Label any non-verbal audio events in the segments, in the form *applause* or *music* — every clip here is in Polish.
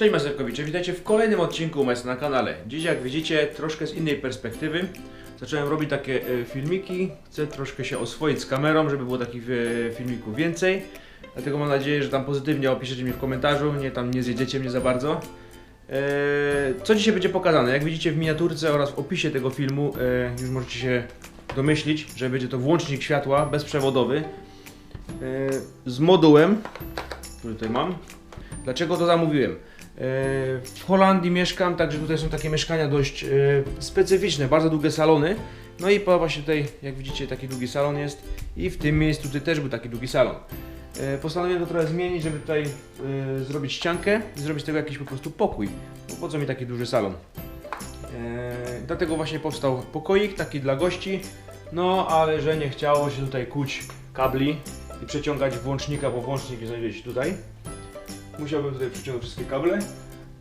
Cześć Mazurkowicze, witajcie w kolejnym odcinku UMS na kanale. Dziś jak widzicie troszkę z innej perspektywy. Zacząłem robić takie e, filmiki, chcę troszkę się oswoić z kamerą, żeby było takich e, filmików więcej. Dlatego mam nadzieję, że tam pozytywnie opiszecie mi w komentarzu, nie tam nie zjedziecie mnie za bardzo. E, Co dzisiaj będzie pokazane? Jak widzicie w miniaturce oraz w opisie tego filmu już możecie się domyślić, że będzie to włącznik światła bezprzewodowy z modułem, który tutaj mam. Dlaczego to zamówiłem? E, W Holandii mieszkam, także tutaj są takie mieszkania dość e, specyficzne, bardzo długie salony. No i się tutaj, jak widzicie, taki długi salon jest i w tym miejscu tutaj też był taki długi salon. E, Postanowiłem to trochę zmienić, żeby tutaj zrobić ściankę i zrobić tego jakiś po prostu pokój. Bo po co mi taki duży salon? Dlatego właśnie powstał pokoik taki dla gości. No, ale że nie chciało się tutaj kuć kabli i przeciągać włącznika, bo włącznik znajduje się tutaj. Musiałbym tutaj przeciągnąć wszystkie kable.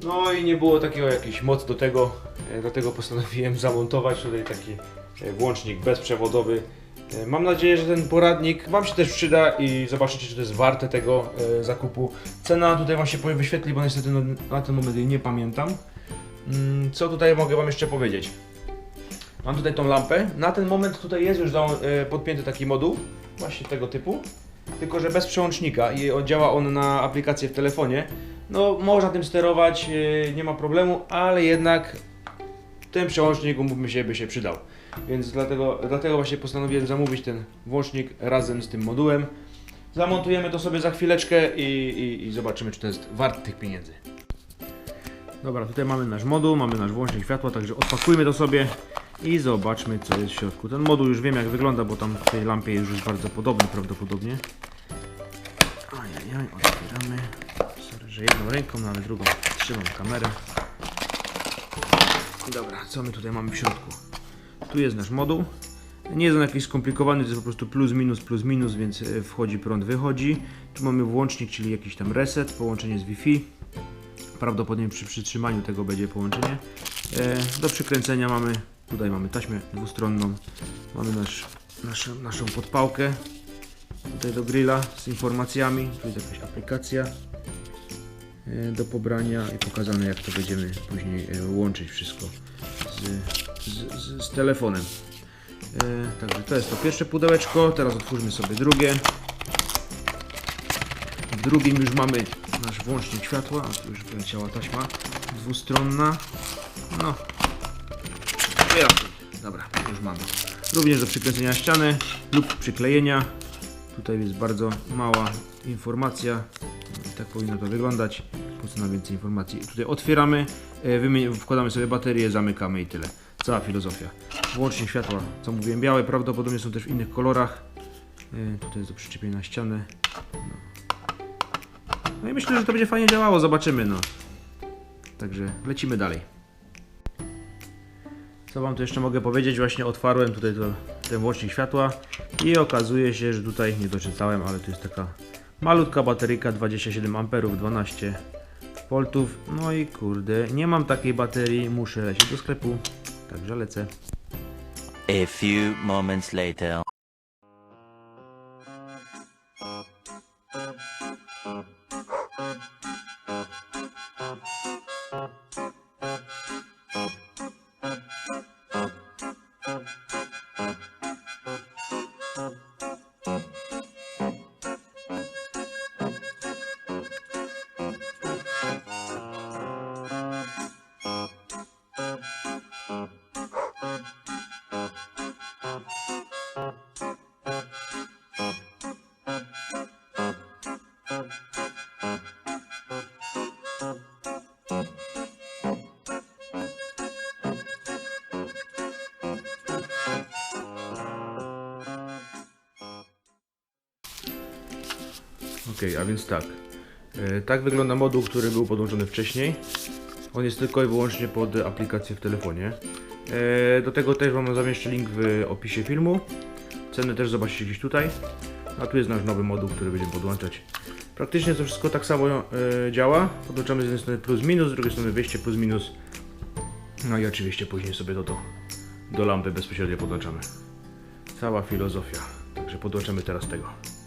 No i nie było takiego jakiejś mocy do tego, e, dlatego postanowiłem *laughs* zamontować tutaj taki e, włącznik bezprzewodowy. E, Mam nadzieję, że ten poradnik Wam się też przyda i zobaczycie, czy to jest warte tego zakupu. Cena tutaj Wam się wyświetli, bo niestety no, na ten moment jej nie pamiętam. Mm, Co tutaj mogę Wam jeszcze powiedzieć? Mam tutaj tą lampę. Na ten moment tutaj jest już podpięty taki moduł, właśnie tego typu, tylko że bez przełącznika i działa on na aplikację w telefonie. No, można tym sterować, e, nie ma problemu, ale jednak ten przełącznik, umówmy się, by się przydał. Więc dlatego, dlatego właśnie postanowiłem zamówić ten włącznik razem z tym modułem. Zamontujemy to sobie za chwileczkę i, i, i zobaczymy, czy to jest wart tych pieniędzy. Dobra, tutaj mamy nasz moduł, mamy nasz włącznik światła, także odpakujmy to sobie i zobaczmy co jest w środku. Ten moduł już wiem jak wygląda, bo tam w tej lampie już jest bardzo podobny prawdopodobnie. Ajajaj, otwieramy. Sorry, że jedną ręką, no ale drugą trzymam kamerę. Dobra, co my tutaj mamy w środku? Tu jest nasz moduł. Nie jest on jakiś skomplikowany, to jest po prostu plus minus plus minus, więc e, wchodzi prąd, wychodzi. Tu mamy włącznik, czyli jakiś tam reset, połączenie z Wi-Fi. Prawdopodobnie przy przytrzymaniu tego będzie połączenie. E, do przykręcenia mamy, tutaj mamy taśmę dwustronną, mamy nasz, naszą, naszą podpałkę, tutaj do grilla z informacjami, tu jest jakaś aplikacja e, do pobrania i pokazane jak to będziemy później e, łączyć wszystko z, z, z, telefonem. E, także to jest to pierwsze pudełeczko, teraz otwórzmy sobie drugie. W drugim już mamy nasz włącznik światła, tu już wyleciała taśma dwustronna. No, Dobra, już mamy. Również do przykręcenia ściany lub przyklejenia. Tutaj jest bardzo mała informacja. Tak powinno to wyglądać. Po co na więcej informacji? Tutaj otwieramy, e, wkładamy sobie baterię, zamykamy i tyle. Cała filozofia. Włącznik światła, co mówiłem, białe, prawdopodobnie są też w innych kolorach. E, Tutaj jest do przyczepienia na ścianę. No i myślę, że to będzie fajnie działało, zobaczymy no. Także lecimy dalej. Co wam tu jeszcze mogę powiedzieć? Właśnie otwarłem tutaj to, ten włącznik światła i okazuje się, że tutaj nie doczytałem, ale tu jest taka malutka bateryjka 27 A 12 V. No i kurde, nie mam takiej baterii, muszę lecieć do sklepu. Także lecę. A few moments later. Ok, a więc tak. E, tak wygląda moduł, który był podłączony wcześniej. On jest tylko i wyłącznie pod aplikację w telefonie. E, do tego też Wam zamieszczę link w opisie filmu. Ceny też zobaczycie gdzieś tutaj. A tu jest nasz nowy moduł, który będziemy podłączać. Praktycznie to wszystko tak samo e, działa. Podłączamy z jednej strony plus minus, z drugiej strony wyjście plus minus. No i oczywiście później sobie to do, do lampy bezpośrednio podłączamy. Cała filozofia. Także podłączamy teraz tego.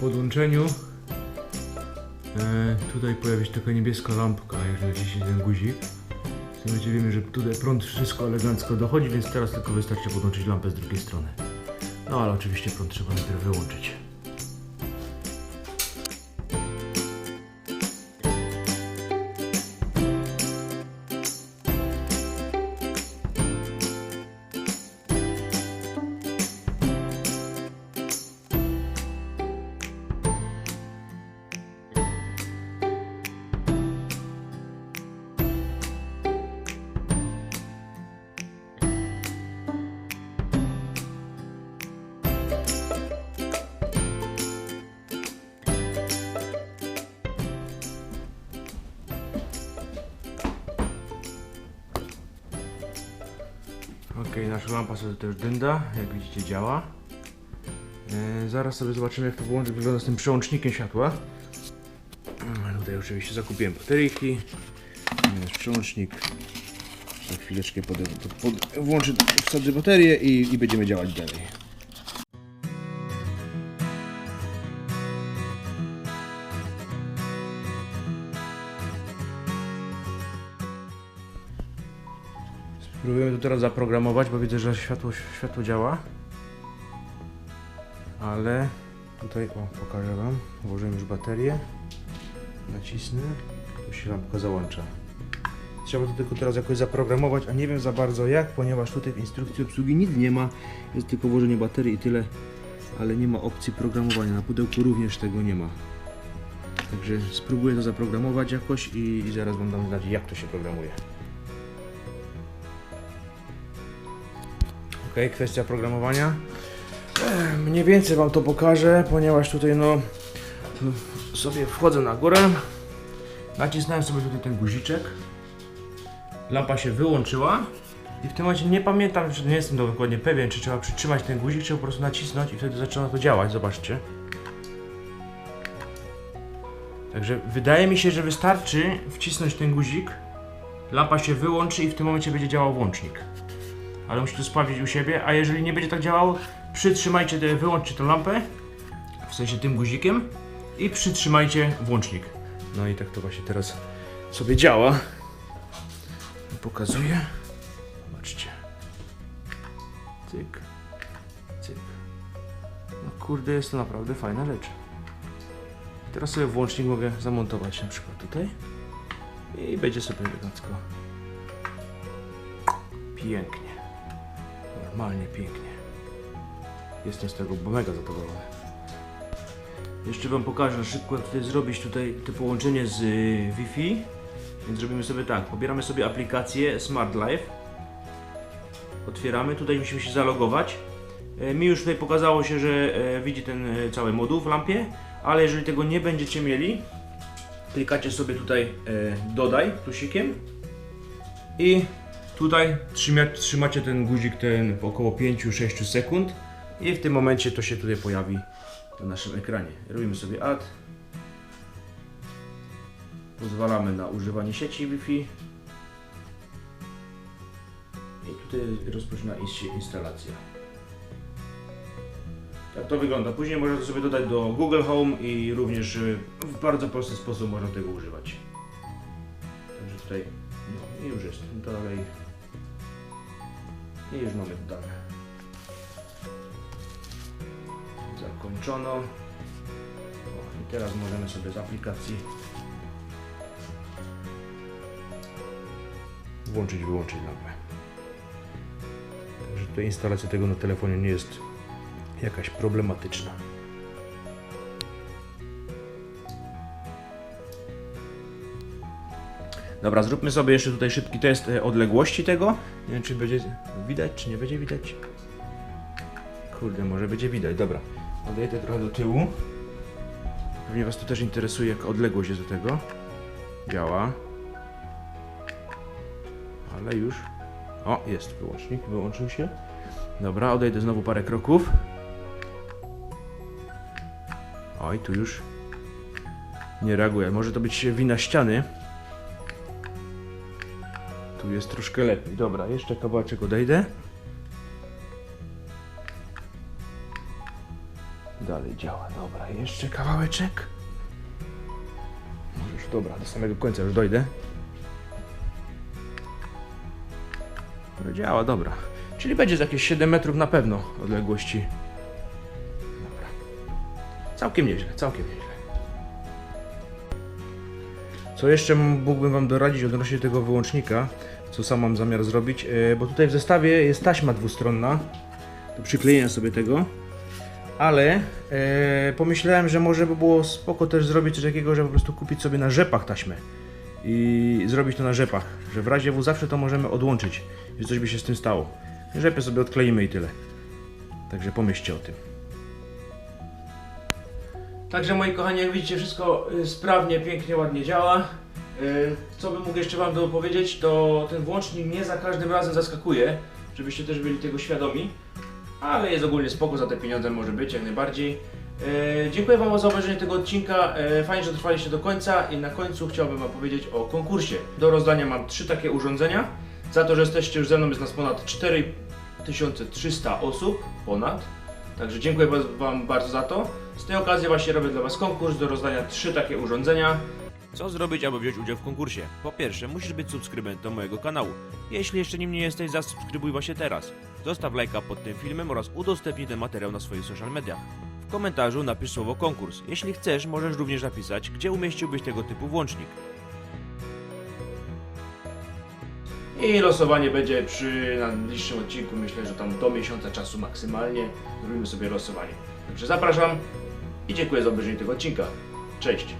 Podłączeniu e, tutaj pojawi się taka niebieska lampka, jak naciśnie ten guzik. W momencie wiemy, że tutaj prąd wszystko elegancko dochodzi, więc teraz tylko wystarczy podłączyć lampę z drugiej strony. No ale oczywiście prąd trzeba najpierw wyłączyć. Ok, nasza lampa sobie też dynda, jak widzicie działa. E, zaraz sobie zobaczymy jak to wyłączy, wygląda z tym przełącznikiem światła. Mm, Tutaj oczywiście zakupiłem bateryjki. Jest przełącznik. Za chwileczkę pod, pod, włączę wsadzę baterię i, i będziemy działać dalej. Spróbujemy to teraz zaprogramować, bo widzę, że światło, światło działa. Ale tutaj, o, pokażę Wam. Włożyłem już baterię. Nacisnę. Tu się lampka załącza. Trzeba to tylko teraz jakoś zaprogramować, a nie wiem za bardzo jak, ponieważ tutaj w instrukcji obsługi nic nie ma. Jest tylko włożenie baterii i tyle. Ale nie ma opcji programowania. Na pudełku również tego nie ma. Także spróbuję to zaprogramować jakoś i, i zaraz Wam dam znać jak to się programuje. Ok, kwestia programowania. Mniej więcej Wam to pokażę, ponieważ tutaj no sobie wchodzę na górę. Nacisnąłem sobie tutaj ten guziczek. Lampa się wyłączyła. I w tym momencie nie pamiętam, czy nie jestem dokładnie pewien, czy trzeba przytrzymać ten guzik, czy po prostu nacisnąć i wtedy zaczyna to działać. Zobaczcie. Także wydaje mi się, że wystarczy wcisnąć ten guzik. Lampa się wyłączy i w tym momencie będzie działał włącznik ale musicie to sprawdzić u siebie, a jeżeli nie będzie tak działało, przytrzymajcie, wyłączcie tę lampę, w sensie tym guzikiem i przytrzymajcie włącznik. No i tak to właśnie teraz sobie działa. Pokazuję. Zobaczcie. Cyk, cyk. No kurde, jest to naprawdę fajna rzecz. Teraz sobie włącznik mogę zamontować na przykład tutaj i będzie sobie elegancko. Pięknie. Normalnie pięknie. Jestem z tego mega zadowolony. Jeszcze Wam pokażę szybko jak tutaj zrobić tutaj to połączenie z y, Wi-Fi. Więc zrobimy sobie tak, pobieramy sobie aplikację Smart Life. Otwieramy, tutaj musimy się zalogować. E, Mi już tutaj pokazało się, że e, widzi ten e, cały moduł w lampie, ale jeżeli tego nie będziecie mieli, klikacie sobie tutaj dodaj plusikiem i tutaj trzyma, trzymacie ten guzik ten około 5-6 sekund i w tym momencie to się tutaj pojawi na naszym ekranie. Robimy sobie add. Pozwalamy na używanie sieci Wi-Fi. I tutaj rozpoczyna się instalacja. Tak to wygląda. Później można to sobie dodać do Google Home i również y, w bardzo prosty sposób można tego używać. Także tutaj no, i już jest dalej. I już mamy dane. Zakończono. O, I teraz możemy sobie z aplikacji włączyć, wyłączyć lampę. Także tutaj instalacja tego na telefonie nie jest jakaś problematyczna. Dobra, zróbmy sobie jeszcze tutaj szybki test e, odległości tego. Nie wiem, czy będzie widać, czy nie będzie widać. Kurde, może będzie widać. Dobra, odejdę trochę do tyłu. Pewnie Was to też interesuje, jak odległość jest do tego. Działa. Ale już. O, jest wyłącznik, wyłączył się. Dobra, odejdę znowu parę kroków. Oj, tu już nie reaguje. Może to być wina ściany. Jest troszkę lepiej. Dobra, jeszcze kawałeczek odejdę. Dalej. działa. Dobra, jeszcze kawałeczek. Już dobra, do samego końca już dojdę. Działa, dobra. Czyli będzie jakieś 7 metrów na pewno odległości. Dobra. Całkiem nieźle, całkiem nieźle. Co jeszcze mógłbym Wam doradzić odnośnie tego wyłącznika, co sam mam zamiar zrobić, e, bo tutaj w zestawie jest taśma dwustronna do przyklejenia sobie tego, ale e, pomyślałem, że może by było spoko też zrobić coś takiego, że po prostu kupić sobie na rzepach taśmę i zrobić to na rzepach, że w razie W zawsze to możemy odłączyć, jeśli coś by się z tym stało. Rzepy sobie odkleimy i tyle. Także pomyślcie o tym. Także moi kochani, jak widzicie, wszystko y, sprawnie, pięknie, ładnie działa. Y, Co bym mógł jeszcze Wam dopowiedzieć, to ten włącznik nie za każdym razem zaskakuje, żebyście też byli tego świadomi, ale jest ogólnie spoko, za te pieniądze może być jak najbardziej. Y, Dziękuję Wam za obejrzenie tego odcinka, Y, fajnie, że trwaliście do końca i na końcu chciałbym Wam powiedzieć o konkursie. Do rozdania mam trzy takie urządzenia. Za to, że jesteście już ze mną, jest nas ponad 4300 osób, ponad. Także dziękuję Wam bardzo za to. Z tej okazji właśnie robię dla Was konkurs do rozdania trzy takie urządzenia. Co zrobić, aby wziąć udział w konkursie? Po pierwsze, musisz być subskrybentem mojego kanału. Jeśli jeszcze nim nie jesteś, zasubskrybuj właśnie teraz. Zostaw lajka pod tym filmem oraz udostępnij ten materiał na swoich social mediach. W komentarzu napisz słowo konkurs. Jeśli chcesz, możesz również napisać, gdzie umieściłbyś tego typu włącznik. I losowanie będzie przy najbliższym odcinku. Myślę, że tam do miesiąca czasu maksymalnie zrobimy sobie losowanie. Także zapraszam i dziękuję za obejrzenie tego odcinka. Cześć!